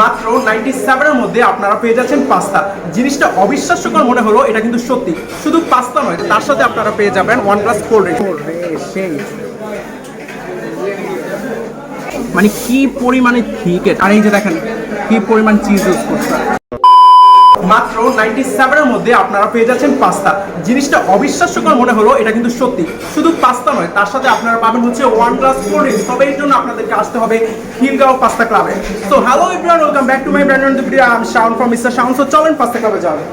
মাত্র নাইনটি সেভেনের মধ্যে আপনারা পেয়ে যাচ্ছেন পাস্তা। জিনিসটা অবিশ্বাস্যকর মনে হলো এটা কিন্তু সত্যি। শুধু পাস্তা নয় তার সাথে আপনারা পেয়ে যাবেন ওয়ান প্লাস কোল্ড মানে কি পরিমাণে ঠিক আর এই যে দেখেন কি পরিমাণ চিজ ইউজ করছে। মাত্র নাইনটি সেভেনের মধ্যে আপনারা পেয়ে যাচ্ছেন পাস্তা। জিনিসটা অবিশ্বাস্যকর মনে হলো, এটা কিন্তু সত্যি। শুধু পাস্তা নয়, তার সাথে আপনারা পাবেন হচ্ছে ওয়ান প্লাস কোল্ড ড্রিঙ্কস তবে এর জন্য আপনাদেরকে আসতে হবে খিলগাঁও পাস্তা ক্লাবে। তো hello everyone welcome back to my brand on video I am Shaun from mister Shaun so চলেন পাস্তা ক্লাবে যাবেন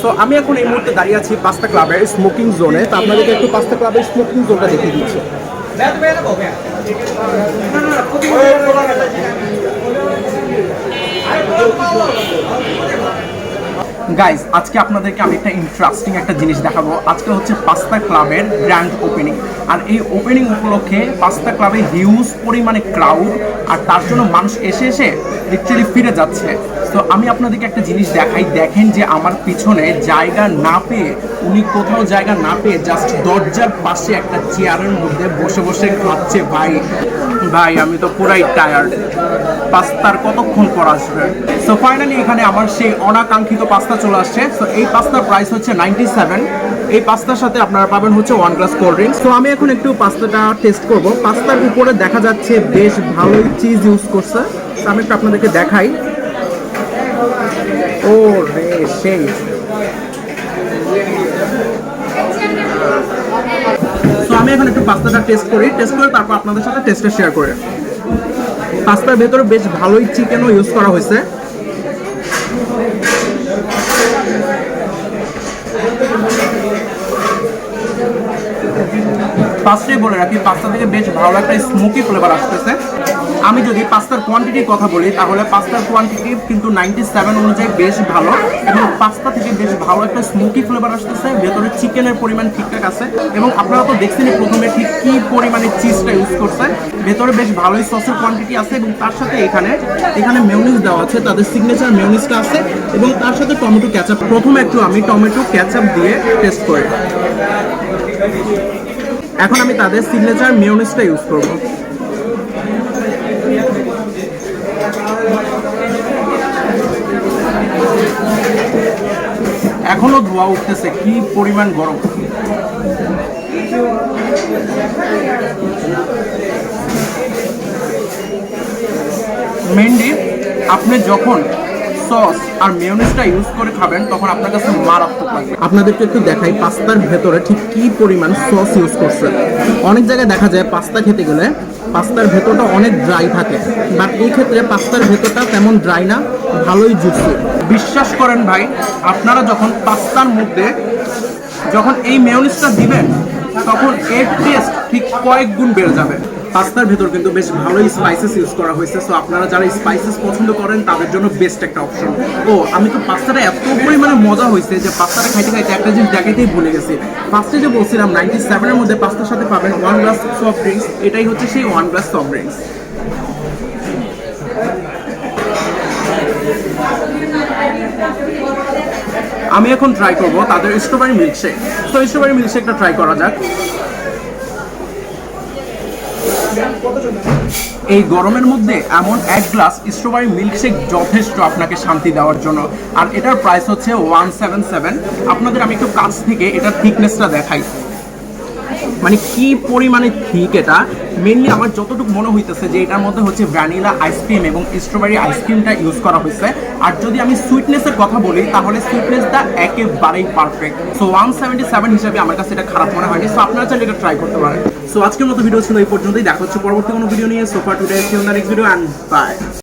সো আমি এখন এই মুহূর্তে দাঁড়িয়ে আছি পাস্তা ক্লাবের স্মোকিং জোনে তো আপনাদেরকে একটু পাস্তা ক্লাবের স্মোকিং জোনটা দেখিয়ে দিচ্ছি। না না গাইজ আজকে আপনাদেরকে আমি একটা ইন্টারেস্টিং একটা জিনিস দেখাবো। আজকে হচ্ছে পাস্তা ক্লাবের গ্র্যান্ড ওপেনিং আর এই ওপেনিং উপলক্ষে পাস্তা ক্লাবে হিউজ পরিমাণে ক্রাউড আর তার জন্য মানুষ এসে এসে লিটারেলি ফিরে যাচ্ছে। তো আমি আপনাদেরকে একটা জিনিস দেখাই। দেখেন যে আমার পিছনে জায়গা না পেয়ে, উনি কোথাও জায়গা না পেয়ে জাস্ট দরজার পাশে একটা চেয়ারের মধ্যে বসে বসে খাচ্ছে। ভাই ভাই, আমি তো পুরাই টায়ার্ড পাস্তার কতক্ষণ পর আসবে? সো ফাইনালি এখানে আমার সেই অনাকাঙ্ক্ষিত পাস্তা চলে আসছে। সো এই পাস্তার প্রাইস হচ্ছে নাইনটি সেভেন এই পাস্তার সাথে আপনারা পাবেন হচ্ছে ওয়ান গ্লাস কোল্ড ড্রিঙ্কস তো আমি এখন একটু পাস্তাটা টেস্ট করব। পাস্তার উপরে দেখা যাচ্ছে বেশ ভালোই চিজ ইউজ করছে। তো আমি একটু আপনাদেরকে দেখাই। ও রে, সেই। তো আমি এখন একটু পাস্তাটা টেস্ট করি। টেস্ট করে তারপর আপনাদের সাথে টেস্টটা শেয়ার করে। পাস্তার ভেতরে বেশ ভালোই চিকেনও ইউজ করা হয়েছে। ফার্স্টে বলে রাখি পাস্তা থেকে বেশ ভালো একটা স্মোকি ফ্লেভার আসতেছে। আমি যদি পাস্তার কোয়ান্টিটির কথা বলি, তাহলে পাস্তার কোয়ান্টিটি কিন্তু নাইনটি সেভেন অনুযায়ী বেশ ভালো এবং পাস্তা থেকে বেশ ভালো একটা স্মোকি ফ্লেভার আসতেছে। ভেতরে চিকেনের পরিমাণ ঠিকঠাক আছে এবং আপনারা তো দেখছেনই প্রথমে ঠিক কী পরিমাণে চিজটা ইউজ করছে। ভেতরে বেশ ভালোই সসের কোয়ান্টিটি আছে এবং তার সাথে এখানে এখানে মেয়নিজ দেওয়া আছে, তাদের সিগনেচার মেয়নিজটা আছে এবং তার সাথে টমেটো ক্যাচাপ প্রথমে একটু আমি টমেটো ক্যাচাপ দিয়ে টেস্ট করি এখন আমি তাদের সিগনেচার মেয়নিজটা ইউজ করব। এখনও ধোয়া উঠতেছে, কি পরিমাণ গরম। মেনলি আপনি যখন সস আর মেয়োনিজটা ইউজ করে খাবেন তখন আপনার কাছে মারাত্মক লাগবে। আপনাদেরকে একটু দেখাই পাস্তার ভেতরে ঠিক কি পরিমাণ সস ইউজ করছে। অনেক জায়গায় দেখা যায় পাস্তা খেতে গেলে পাস্তার ভেতরটা অনেক ড্রাই থাকে বাট এই ক্ষেত্রে পাস্তার ভেতরটা তেমন ড্রাই না ভালোই জুসি বিশ্বাস করেন ভাই আপনারা যখন পাস্তার মধ্যে যখন এই মেয়োনিজটা দিবেন তখন এর টেস্ট ঠিক কয়েক গুণ বেড়ে যাবে। পাস্তার ভেতর কিন্তু বেশ ভালোই স্পাইসেস ইউজ করা হয়েছে। সো আপনারা যারা স্পাইসেস পছন্দ করেন, তাদের জন্য বেস্ট একটা অপশন ও, আমি তো পাস্তাটা এত পরিমাণে মজা হয়েছে যে পাস্তাটা খাইতে খাইতে একটা জিনিস দেখাতেই ভুলে গেছি। ফার্স্টে যে বলছিলাম নাইনটি সেভেনের মধ্যে পাস্তার সাথে পাবেন ওয়ান গ্লাস সফট ড্রিঙ্কস এটাই হচ্ছে সেই ওয়ান গ্লাস সফট ড্রিঙ্কস আমি এখন ট্রাই করব তাদের স্ট্রবেরি মিল্কশেক তো স্ট্রবেরি মিল্কশেকটা ট্রাই করা যাক। এই গরমের মধ্যে এমন এক গ্লাস স্ট্রবেরি মিল্কশেক যথেষ্ট আপনাকে শান্তি দেওয়ার জন্য। আর এটার প্রাইস হচ্ছে ওয়ান সেভেন সেভেন আপনাদের আমি একটু কাছ থেকে এটার থিকনেসটা দেখাই। মানে কি পরিমাণে ঠিক এটা? মেনলি আমার যতটুকু মনে হইতেছে যে এটার মধ্যে হচ্ছে ভ্যানিলা আইসক্রিম এবং স্ট্রবেরি আইসক্রিমটা ইউজ করা হয়েছে আর যদি আমি সুইটনেসের কথা বলি, তাহলে সুইটনেসটা একেবারেই perfect so one seventy seven হিসাবে আমার কাছে এটা খারাপ মনে হয়নি। সো আপনারা চাইলে এটা ট্রাই করতে পারেন। সো আজকের মতো ভিডিও ছিল এই পর্যন্তই। দেখা হচ্ছে পরবর্তী কোনো ভিডিও নিয়ে। So for today video and bye